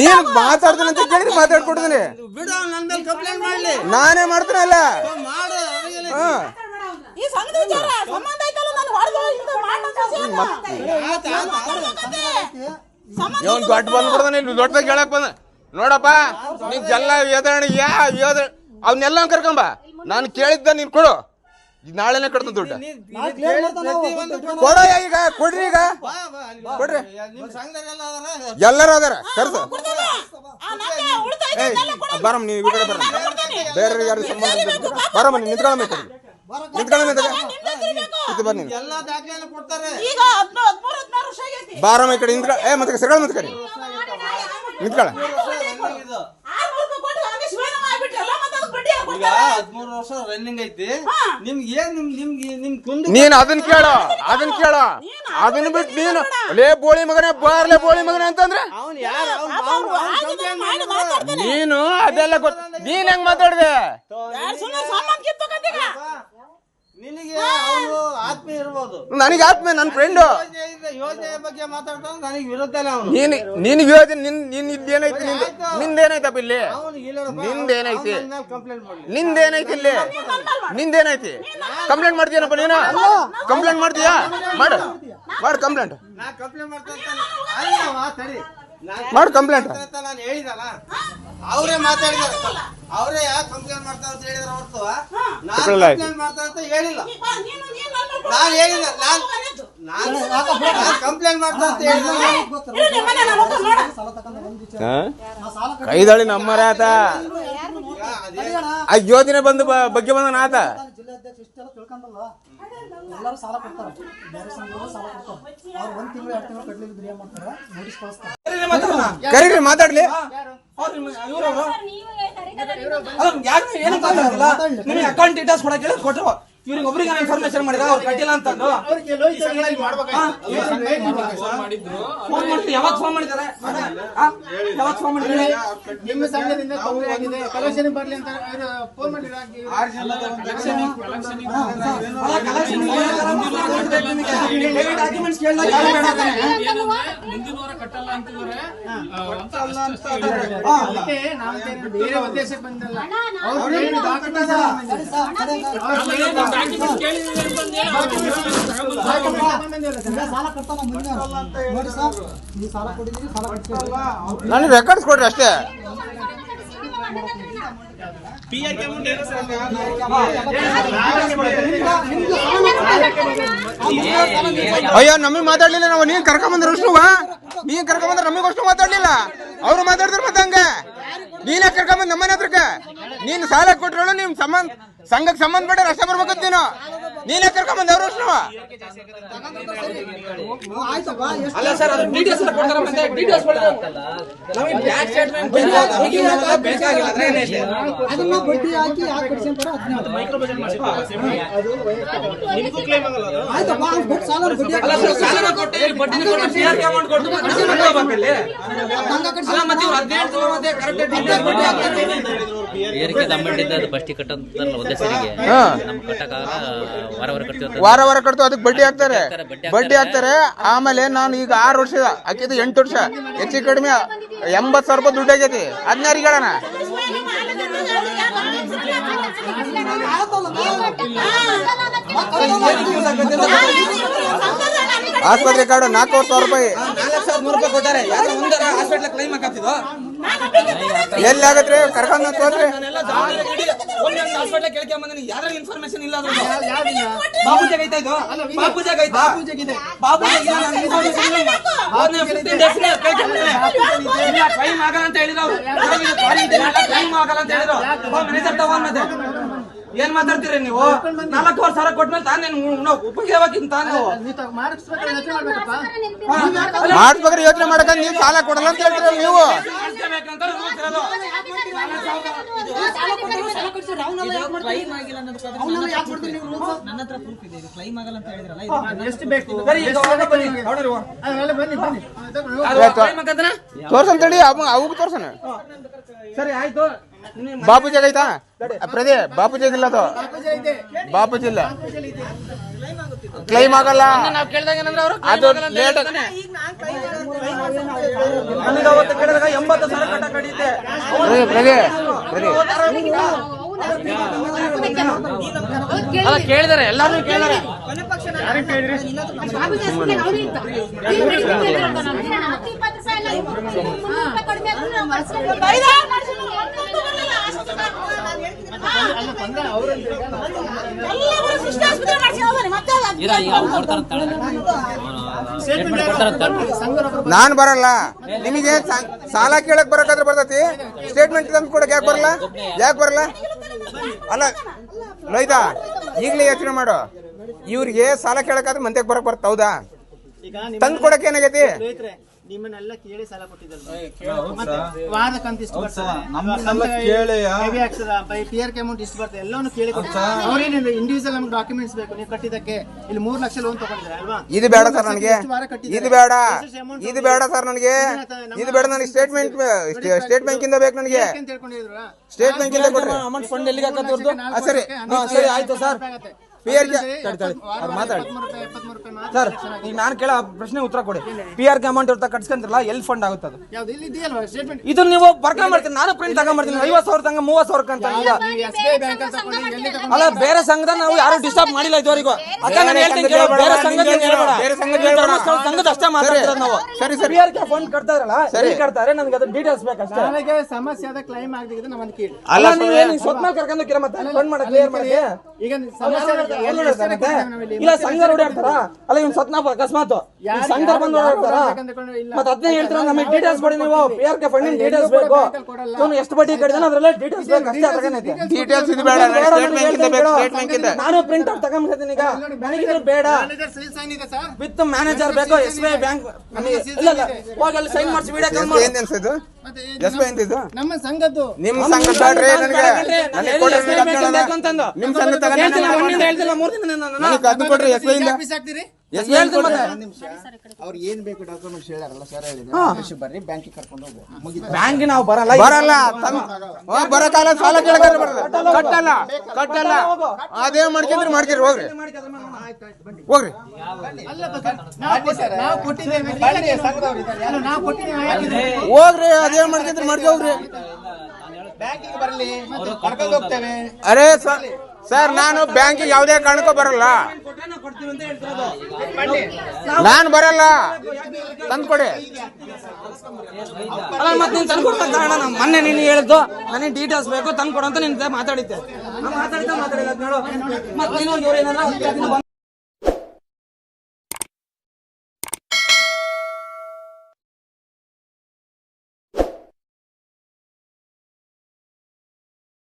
ನೀನ್ ಮಾತಾಡ್ತೀನಿ ಅಂತ ಕೇಳಿದ್ರೆ ಮಾತಾಡ್ಕೊಡ್ತೀನಿ. ಬಿಡು ಅವ್ನು ನನ್ನ ಮೇಲೆ ಕಂಪ್ಲೇಂಟ್ ಮಾಡ್ಲಿ. ನಾನೇ ಮಾಡ್ತೀನಲ್ಲ ಮಾಡು ಹಾ. ಈ ಸಂಘದ ವಿಚಾರ ಸಂಬಂಧ ಐತಲ್ಲ ನಾನು ಇದು ಇವನ್ ದೊಡ್ಡ ಬಂದ್ಬಿಡ್ತಾನೆ ಇಲ್ಲಿ ದೊಡ್ಡದಾಗ ಹೇಳಕ್ ಬಂದ. ನೋಡಪ್ಪ ನೀನ್ ಎಲ್ಲ ಎದರಣಿ ಯಾ ಎದ ಅವನ್ನೆಲ್ಲ ಕರ್ಕೊಂಬ ನಾನು ಕೇಳಿದ್ದ ನೀನ್ ಕೊಡು. ನಾಳೆನೆ ಕಟ್ತ ದುಡ್ಡು. ಕೊಡು. ಈಗ ಕೊಡ್ರಿ ಈಗ. ಕೊಡ್ರಿ. ಎಲ್ಲರೂ ಅದಾರ ಕರ್ಸ. ಏಯ್. ಬರಮ್ಮ ನೀವು ಈ ಕಡೆ ಬರಮ್ಮ ಬೇರೆ ಯಾರು ಸಂಬಂಧ. ಬರಮ್ಮ ನೀನು ನಿಂತ್ಕೊಳ್ಳ ನಿಂತ್ಕೊಳ್ಳ ಇದು ಬನ್ನಿ. ಬಾರಮ್ಮ ಈ ಕಡೆ ನಿಂತ್ಕೊಳ್ಳ ಏ ಮತ್ತೆ ಸರಳ ನಿಂತ್ಕೊಳ್ಳಿ ನಿಂತ್ಕೊಳ್ಳ ಇದು. ಆರ್ನೂರು ರೂಪಾಯಿ ಕೊಟ್ಟು ಹಂಗೆ ಶಿವಾಯನ ಮಾಡ್ಬಿಟ್ರಲ್ಲ, ಮತ್ತೆ ಅದಕ್ಕೆ ಬಡ್ಡಿ ಯಾರ್ ಈಗ? ಹದಿಮೂರು ವರ್ಷ ರನ್ನಿಂಗ್ ಐತಿ. ನಿಮ್ಗೆ ಏನ್ ನಿಮ್ ನಿಮ್ಗೆ ನಿಮ್ ಕುಂದು ನೀನ್ ಅದನ್ನ ಕೇಳ ಅದನ್ ಕೇಳ. ಅದನ್ನ ಬಿಟ್ಟು ನೀನು. ಲೇ ಬೋಳಿ ಮಗನೇ ಬಾರ್ಲೆ ಬೋಳಿ ಮಗನೇ ಅಂತಂದ್ರೆ? ಅವ್ನು ಯಾರು. ನೀನು ಅದೆಲ್ಲ ಗೊತ್ತ ನೀನ್ ಹೆಂಗ್ ಮಾತಾಡ್ದೆ ಯಾರ್ ಸುಮ್ನೆ ಸಂಬಂಧ ಕಿತ್ತೋಕತ್ತೀಗ? ನಿನಗೆ ಅವನು ಆತ್ಮೀಯ ಇರ್ಬೋದು. ನನಗೆ ಆತ್ಮೆ ನನ್ನ ಫ್ರೆಂಡ್ ಯೋಜನೆ ಬಗ್ಗೆ ಮಾತಾಡ್ತಾನೆ ನನಗೆ ವಿರುದ್ಧನೇ ಅವನು. ನೀನ್ ನಿನ್ ಯೋಜನೆ ನಿನ್ ನಿನ್ ಇಲ್ಲೇನೈತಿ ನಿಂದ? ನಿಂದೇನೈತಪ್ಪ ಇಲ್ಲಿ? ನಿಂದೇನೈತಿ ನಿಂದೇನೈತಿ ಇಲ್ಲಿ? ನಿಂದೇನೈತಿ ಕಂಪ್ಲೇಂಟ್ ಮಾಡ್ತೀಯನಪ್ಪ ನೀನು? ಕಂಪ್ಲೇಂಟ್ ಮಾಡ್ತೀಯಾ? ಮಾಡು. ಮಾಡು ಕಂಪ್ಲೇಂಟ್ ಮಾಡು ಕಂಪ್ಲೇಂಟ್ ನಾನು ಹೇಳಿದಲ್ಲ ಅವರೇ ಮಾತಾಡಿದಾರೆ ಅವರೇ ಕಂಪ್ಲೇಂಟ್ ಮಾಡ್ತಾರೆ ಅಂತ ಹೇಳಿದ್ರೆ ಹೊರತು ನಾನು ಕಂಪ್ಲೇಂಟ್ ಮಾಡ್ತಾರೆ ಅಂತ ಹೇಳಿಲ್ಲ. ನೀನು- ನೀನು ನಾನು ಹೇಳಿಲ್ಲ. ನಾನು ನಾನು ಕಂಪ್ಲೇಂಟ್ ಮಾಡ್ತಾ ಅಂತ ಹೇಳಿಲ್ಲ. ನಿಮ್ಮ. ಕೈದಾಳಿ ನಮ್ಮರ ಆತ. ಆ ಯೋಜನೆ ಬಂದು ಬ- ಬಗ್ಗೆ ಬಂದನ ಆತ. ಜಿಲ್ಲಾಧ್ಯಕ್ಷ ಇಷ್ಟೆಲ್ಲ ತಿಳ್ಕೊಂಡಲ್ಲ ಎಲ್ಲರೂ ಸಾಲ ಕೊಡ್ತಾರೆ. ಬೇರೆ ಸಂಘದವರು ಸಾಲ ಕೊಡ್ತಾರೆ. ಅವ್ರು ಒಂದ್ ತಿಂಗಳು ಎರಡು ತಿಂಗಳು ಕಟ್ಲಿಕ್ಕೆ ಏನ್ ಮಾಡ್ತಾರೆ? ನೋಟಿಸ್ ಕಳಿಸ್ತಾರೆ. ಕರೀರಿ ಮಾತಾಡ್ಲಿ? ನಿಮಗೆ ಅಕೌಂಟ್ ಡೀಟೇಲ್ಸ್ ಕೊಡಕ್ಕೆ ಹೇಳಿ ಕೊಟ್ಟರು ಇವ್ರಿಗೆ ಒಬ್ರಿಗೆ ಇನ್ಫಾರ್ಮೇಶನ್ ಮಾಡಿದ ಅವ್ರು ಕಟ್ಟಿಲ್ಲ ಅಂತಂದು ಫೋನ್ ಮಾಡಿ ಯಾವಾಗ ಫೋನ್ ಮಾಡಿದ್ದಾರೆ? ಯಾವಾಗ ಫೋನ್ ಮಾಡಿದ್ರೆ ನಿಮ್ಮ ಸಂಘದಿಂದ ತೊಂದರೆ ಆಗಿದೆ ಕಲೆಕ್ಷನ್ ಬರ್ಲಿ ಅಂತ ಫೋನ್ ಮಾಡಿದ್ರೆ ಡಾಕ್ಯುಮೆಂಟ್ಸ್ ಕೇಳಿದಾಗ ಯಾರು ಬೇಡ ಅಂತಾನೆ. ಮುಂದಿನ ವಾರ ಕಟ್ಟಲ್ಲ ಅಂತಿದ್ದಾರೆ ಅದಕ್ಕೆ ನಾವು ಬೇರೆ ಉದ್ದೇಶಕ್ಕೆ ಬಂದಲ್ಲ ಅವ್ರು ನನಗೆ ರೆಕಾರ್ಡ್ಸ್ ಕೊಡ್ರಿ ಅಷ್ಟೇ. ಅಯ್ಯೋ, ನಮಗೆ ಮಾತಾಡ್ಲಿಲ್ಲ ನಾವು. ನೀನ್ ಕರ್ಕೊಂಬಂದ್ರೆ ವಿಷ್ಣುವ ನೀನ್ ಬಂದ್ರೆ ನಮಗೆ ಅಷ್ಟು ಮಾತಾಡ್ಲಿಲ್ಲ. ಅವ್ರು ಮಾತಾಡಿದ್ರು ಮತ್ತೆ ಹಂಗ. ನೀನೇ ಕರ್ಕೊಂಬಂದ್ ನಮ್ಮನೆ ಹತ್ರಕ್ಕ. ನೀನ್ ಸಾಲ ಕೊಟ್ರಳು ನಿಮ್ ಸಂಬಂಧ ಸಂಘಕ್ಕೆ ಸಂಬಂಧ ಪಟ್ಟ ರಸ್ತೆ ಬರ್ಬೇಕಂತ ನೀನು. ನೀನೇ ಕರ್ಕೊಂಬಂದ್ ಅವ್ರು ವಿಷ್ಣುವ ಆಯ್ತಪ್ಪ ಅಲ್ಲ ಸರ್ ಅದು ಡೀಟೇಲ್ಸ್ ಕೊಡ್ತಾರೆ ಮತ್ತೆ? ಡೀಟೇಲ್ಸ್ ಕೊಡ್ತಾರೆ ನಮಗೆ ಬ್ಯಾಂಕ್ ಸ್ಟೇಟ್ಮೆಂಟ್ ಬೇಕಾಗಿಲ್ಲ ಅದ್ರ ಏನೈತೆ ಅದನ್ನ ಬಡ್ಡಿ ಹಾಕಿ ಯಾಕೆ ಆಯ್ತಪ್ಪ ಅವ್ರು ಕೊಟ್ಟು ಸಾಲ ಬಡ್ಡಿ ಅಲ್ಲ ಸರ್ ಕೊಟ್ಟು ಇಲ್ಲಿ ಬಡ್ಡಿನ ಕೊಟ್ಟು ಕ್ಲಿಯರ್ ಅಮೌಂಟ್ ಕೊಟ್ಟು ಮತ್ತೆ ಮಾಡ್ಕೋಬೇಕಲ್ಲಿ ಅಲ್ಲ ಮತ್ತೆ ಇವ್ರು ಹದಿನೆಂಟು ತಗೋ ಮತ್ತೆ ಕರೆಕ್ಟ್ ಡೀಟೇಲ್ಸ್ ಬಡ್ಡಿ ಹಾಕ್ತಾರೆ. ಏರಿಕೆ ಕಟ್ಟಂತಾರಲ್ಲ ಒಂದೇ ಸರಿಗೆ ಹಾ. ಕಟ್ಟಕ್ಕಾಗಲ್ಲ ವಾರ ವಾರ ಕಟ್ತೀವಿ ವಾರ ವಾರ ಕಟ್ತು ಅದಕ್ಕೆ ಬಡ್ಡಿ ಹಾಕ್ತಾರೆ. ಬಡ್ಡಿ ಹಾಕ್ತಾರೆ ಆಮೇಲೆ ನಾನು ಈಗ ಆರು ವರ್ಷ ಹಾಕಿದ್ದು ಎಂಟು ವರ್ಷ. ಹೆಚ್ಚು ಕಡಿಮೆ ಎಂಬತ್ತು ಸಾವಿರ ರೂಪಾಯಿ ದುಡ್ಡು ಆಗೈತಿ. ಹದಿನಾರಿಗೆ ಹೇಳೋಣ. ಆಸ್ಪತ್ರೆ ಕಾರ್ಡ್ ನಾಲ್ಕೂವರೆ ಸಾವಿರ ರೂಪಾಯಿ. ನಾಲ್ಕು ಸಾವಿರದ ನೂರು ರೂಪಾಯಿ ಕೊಟ್ಟಾರೆ. ಒಂದರ ಹಾಸ್ಪಿಟ್ಲ್ ಕ್ಲೈಮ್ ಹಾಕತ್ತಿದ್ದು. ಎಲ್ಲಿ ಆಗತ್ರಿ ಕರ್ಕೊಂಡು ಹೋಗ್ರಿ ಯಾರು ಇನ್ಫಾರ್ಮೇಶನ್ ಇಲ್ಲ ಬಾಬುಜಾಗ ಐತಾ ಇದು? ಬಾಬುಜಾಗ ಐತಾ ಬಾಬುಜಾಗ ನಾನು ಇನ್ಫಾರ್ಮೇಶನ್ ಇಲ್ಲ. ಹೋದ್ನೆ 15 ಡೇಸ್ ನೇ ಕೇಳ್ಕೊಂಡ್ರೆ ಇಲ್ಲ ಕ್ಲೈಮ್ ಆಗಲ್ಲ ಅಂತ ಹೇಳಿದ್ರು ಅವ್ರು. ಕ್ಲೈಮ್ ಆಗಲ್ಲ ಅಂತ ಹೇಳಿದ್ರು ಮ್ಯಾನೇಜರ್ ತಗೊಂಡ್ ಮತ್ತೆ ಏನ್ ಮಾತಾಡ್ತೀರಿ ನೀವು? ನಾಲ್ಕೂವರೆ ಸಾವಿರ ಕೊಟ್ಮೇಲೆ ತಾನೇ ಉಪಯೋಗಕ್ಕಿಂತ ಮಾಡಿಸ್ಬೇಕಾದ್ರೆ ಯೋಚನೆ ಮಾಡ್ಬೇಕಪ್ಪ. ಮಾಡಿಸ್ಬೇಕಾದ್ರೆ ಯೋಚನೆ ಮಾಡಕ ನೀವು ಸಾಲ ಕೊಡಲ್ಲ ಅಂತ ಹೇಳ್ತೀರ ನೀವು. ಅವಾಗ ಸರಿ ಆಯ್ತು. ನಿನ್ನ ಬಾಪೂಜಾಗ ಐತಾ ಬಾಪು ಬಾಪೂಜಾಗ ಇಲ್ಲ ಅದು. ಬಾಪೂಜಿ ಇಲ್ಲ. ಕ್ಲೈಮ್ ಆಗಲ್ಲ. ಅದು ಲೇಟ್ ಅಲ್ಲ ಕೇಳಿದಾರೆ ಎಲ್ಲಾರು ಕೇಳಿದಾರೆ ಮಾಡ್ಸಿದ್ರು, ಒಂದೊಂದು ಬರಲ್ಲ, ಆಸ್ಪತ್ರೆ ಎಲ್ಲರೂ ಶಿಷ್ಟ ಆಸ್ಪತ್ರೆ ಮಾಡ್ಸಿ ಹೋಗ್ಬನ್ನಿ, ಮತ್ತೆ ಅದು ಇರ ಈಗ ಅವ್ರು ಕೊಡ್ತಾರಂತ ಸ್ಟೇಟ್ಮೆಂಟ್ ಕೊಡ್ತಾರಂತ ನಾನ್ ಬರಲ್ಲ. ನಿಮಗೆ ಸಾಲ ಕೇಳಕ್ ಬರಕಾದ್ರೆ ಬರ್ತತಿ. ಸ್ಟೇಟ್ಮೆಂಟ್ ತಂದು ಕೊಡಕ್ ಯಾಕೆ ಬರಲ್ಲ? ಯಾಕೆ ಬರಲ್ಲ? ಅಲ್ಲ ಲೋಯ್ತಾ ಈಗಲೇ ಯೋಚನೆ ಮಾಡು. ಇವ್ರಿಗೆ ಸಾಲ ಕೇಳಕಾದ್ರೆ ಮಂತ್ಯಕ್ ಬರಕ್ ಬರ್ತ ಹೌದಾ? ತಂದು ಕೊಡಕ್ ಏನಾಗೈತಿ? ನಿಮ್ಮನ್ನೆಲ್ಲ ಕೇಳಿ ಸಾಲ ಕೊಟ್ಟಿದ್ದಲ್ವಾ? ಮತ್ತೆ ವಾರ ಕಂತು ಇಷ್ಟು ಬರ್ತದೆ ಪಿ ಆರ್ ಕೆ ಅಮೌಂಟ್ ಇಷ್ಟು ಬರ್ತದೆ. ಎಲ್ಲವನ್ನು ಕೇಳಿ ಕೊಡ್ತಾರೆ ಅವ್ರೇನಿಲ್ಲ ಇಂಡಿವಿಜುವಲ್ ನಮ್ಗೆ ಡಾಕ್ಯುಮೆಂಟ್ಸ್ ಬೇಕು. ನೀವು ಕಟ್ಟಿದ್ದಕ್ಕೆ ಇಲ್ಲಿ ಮೂರ್ ಲಕ್ಷ ಲೋನ್ ತಗೊಂಡಿದ್ರೆ ಅಲ್ವಾ? ಇದು ಬೇಡ ಸರ್ ನನಗೆ? ಇದು ಬೇಡ. ಇದು ಬೇಡ ಸರ್ ನನಗೆ. ಇದು ಬೇಡ ನನಗೆ. ಸ್ಟೇಟ್ಮೆಂಟ್ ಸ್ಟೇಟ್ ಬ್ಯಾಂಕ್ ಇಂದ ಬೇಕು ನನಗೆ. ಅಂತ ಹೇಳ್ಕೊಂಡಿದ್ರು ಸ್ಟೇಟ್ ಬ್ಯಾಂಕ್ ಇಂದ ಕೊಡ್ರಿ. ಅಮೌಂಟ್ ಫಂಡ್ ಎಲ್ಲಿಗೆ ಹಾಕತ್ತೆ ಇವ್ರ್ದು? ಆ, ಸರಿ. ಸರಿ ಆಯ್ತು ಸರ್. ಪಿ ಆರ್ ಮಾತಾಡಿ. ಸರ್ ಈಗ ನಾನು ಕೇಳೋ ಪ್ರಶ್ನೆ ಉತ್ತರ ಕೊಡಿ. ಪಿ ಆರ್ ಕೆ ಅಮೌಂಟ್ ಇರ್ತಾ ಕಟ್ಸ್ಕೊಂತಿರಲ್ಲ ಎಲ್ಲಿ ಫಂಡ್ ಆಗುತ್ತೆ ಅದು? ಇದು ನೀವು ಬರ್ಕೊಂಬರ್ತೀನಿ ನಾನು ಪ್ರಿಂಟ್ ತಗೊಂಬರ್ತೀನಿ ಐವತ್ತು ಸಾವಿರ ತಂಗ ಮೂವತ್ತು ಸಾವಿರ ಅಂತ ಈಗ. ಅಲ್ಲ ಬೇರೆ ಸಂಘದ ನಾವು ಯಾರು ಡಿಸ್ಟರ್ಬ್ ಮಾಡಿಲ್ಲ ಇದುವರೆಗೂ. ಅಕ್ಕ ನಾನು ಹೇಳ್ತೀನಿ ಕೇಳು, ಬೇರೆ ಸಂಘದ ಬೇರೆ ಸಂಘದ. ಧರ್ಮಸ್ಥಳ ಸಂಘದ ಅಷ್ಟೇ ಮಾತಾಡ್ತಿರೋದು ನಾವು. ಸರಿ, ಸರಿ. ಪಿ ಆರ್ ಕೆ ಫಂಡ್ ಕಟ್ತಾ ಇರಲ್ಲ ಸರಿ. ಕಟ್ತಾರೆ? ನನಗೆ ಅದು ಡೀಟೇಲ್ಸ್ ಬೇಕಷ್ಟೇ. ನನಗೆ ಸಮಸ್ಯೆ ಆದ ಕ್ಲೈಮ್ ಆಗಿದೆ ನಮ್ಮನ್ನ ಕೇಳಿ. ಅಲ್ಲ ನೀವೇನು ಸ್ವತ್ ಮೇಲೆ ಕರ್ಕೊಂಡು ಕಿರ ಮತ್ತೆ? ಫಂಡ್ ಮಾಡಕ್ಕೆ ಕ್ಲಿಯರ್ ಮಾಡಿ ಈಗ ಸಮಸ್ಯೆ ಇಲ್ಲ ಸಂಘರ್ ಓಡಾಡ್ತಾರ? ಅಲ್ಲ ಇವನ್ ಸತ್ನಾಪ ಅಕಸ್ಮಾತ್. ಸಂಘರ್ ಬಂದು ಓಡಾಡ್ತಾರ? ಮತ್ತೆ ಅದನ್ನೇ ಹೇಳ್ತೀರಾ ನಮಗೆ ಡೀಟೇಲ್ಸ್ ಕೊಡಿ ನೀವು. ಪಿ ಆರ್ ಕೆ ಫಂಡಿನ ಡೀಟೇಲ್ಸ್ ಬೇಕು. ಇವನು ಎಷ್ಟು ಬಡ್ಡಿ ಕಟ್ಟಿದಾನೆ ಅದ್ರಲ್ಲ ಡೀಟೇಲ್ಸ್ ಬೇಕು. ಅಷ್ಟೇ ಅದಕ್ಕೇನೈತೆ ಡೀಟೇಲ್ಸ್ ಇದು. ಬೇಡ ನಾನು ಪ್ರಿಂಟ್ ಔಟ್ ತಗೊಂಡ್ಬಿಡ್ತೀನಿ ಈಗ. ನನಗಿದ್ರೆ ಬೇಡ. ಮ್ಯಾನೇಜರ್ ಸೀಲ್ ಇದೆ ಸರ್. ವಿತ್ ಮ್ಯಾನೇಜರ್ ಬೇಕು ಎಸ್ ಬಿ ಐ ಬ್ಯಾಂಕ್ ನಮಗೆ ಇಲ್ಲ ಹೋಗಿ ಅಲ್ಲಿ ಸೈನ್ ಮಾಡಿಸಿ ವಿಡಿಯೋ ಕಾಲ್ ಮಾಡಿ. ಎಸ್ ನಮ್ಮ ಸಂಘದ್ದು ನಿಮ್ ಸಂಘ ನನಗೆ ನನಗೆ ಕೊಡ್ರಿ. ನಿಮ್ ಸಂಘ ತಗೊಂಡ್ ಎಸ್ ಅವ್ರು ಏನ್ ಬೇಕು ಡಾಕ್ಯುಮೆಂಟ್ಸ್ ಹೇಳಾರಲ್ಲ ಸರ್ ಹೇಳಿದ್ರು ಬರ್ರಿ ಬ್ಯಾಂಕಿಗೆ ಕರ್ಕೊಂಡು ಹೋಗು ಮುಗಿತು. ಬ್ಯಾಂಕ್ ನಾವು ಬರಲ್ಲ ಬರಲ್ಲ ತಮ್ಮ ಬರಕಾಲ ಸಾಲ ಕೇಳಕ್ಕಾದ್ರೆ ಬರಲ್ಲ ಕಟ್ಟಲ್ಲ ಕಟ್ಟಲ್ಲ ಅದೇ ಮಾಡ್ಕೊಂಡ್ರೆ ಮಾಡ್ಕೊಂಡ್ರಿ ಹೋಗ್ರಿ. ಹೋಗ್ರಿ. ಹೋಗ್ರಿ ಅದೇ ಮಾಡ್ಕೊಂಡ್ರೆ ಮಾಡ್ಕೊ ಹೋಗ್ರಿ. ಬ್ಯಾಂಕಿಗೆ ಬರಲಿ ಕರ್ಕೊಂಡು ಹೋಗ್ತೇವೆ. ಅರೇ ಸರ್ ಸರ್ ನಾನು ಬ್ಯಾಂಕಿಗೆ ಯಾವುದೇ ಕಾರಣಕ್ಕೂ ಬರಲ್ಲ. ನಾನು ಬರಲ್ಲ. ತಂದ್ಕೊಡಿ. ಅಲ್ಲ ಮತ್ತೆ ನೀನು ತಂದ್ಕೊಡ್ತಾ ಕಾರಣ ನಾನು ಮೊನ್ನೆ ನೀನು ಹೇಳಿದ್ದು. ನನಗೆ ಡೀಟೇಲ್ಸ್ ಬೇಕು ತಂದ್ಕೊಡು ಅಂತ ನಿನ್ ಜೊತೆ ಮಾತಾಡಿದ್ದೆ. ನಾನು ಮಾತಾಡಿದ್ದೆ ಮಾತಾಡಿಲ್ಲ ನೋಡು ಮತ್ತೆ ನೀನು ಏನಾರ